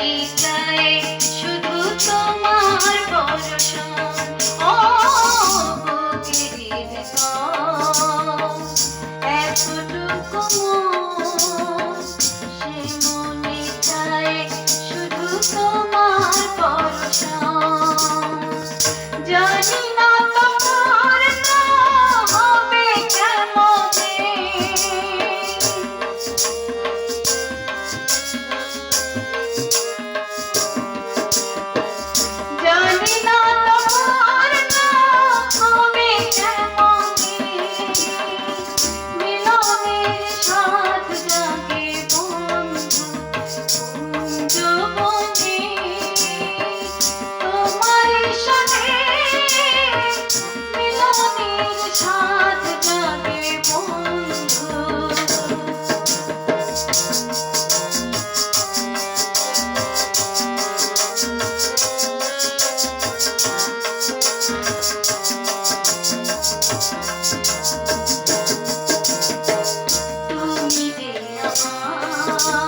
আমি চাই শুধু তোমার পরশন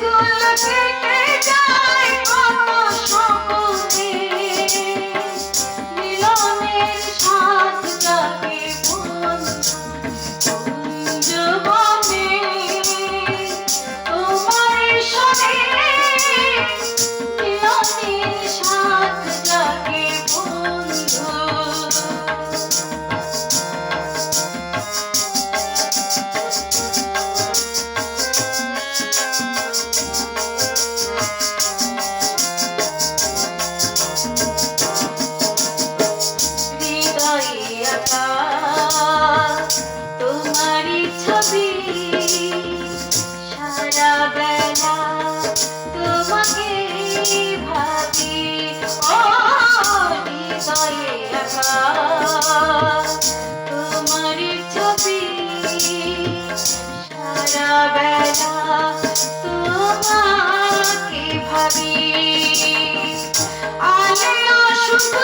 দিনগুলো কেটে যায়। বেলা তোমাকে ভাবি। ও হৃদয়ে তোমার ভাবি আলে অসুখ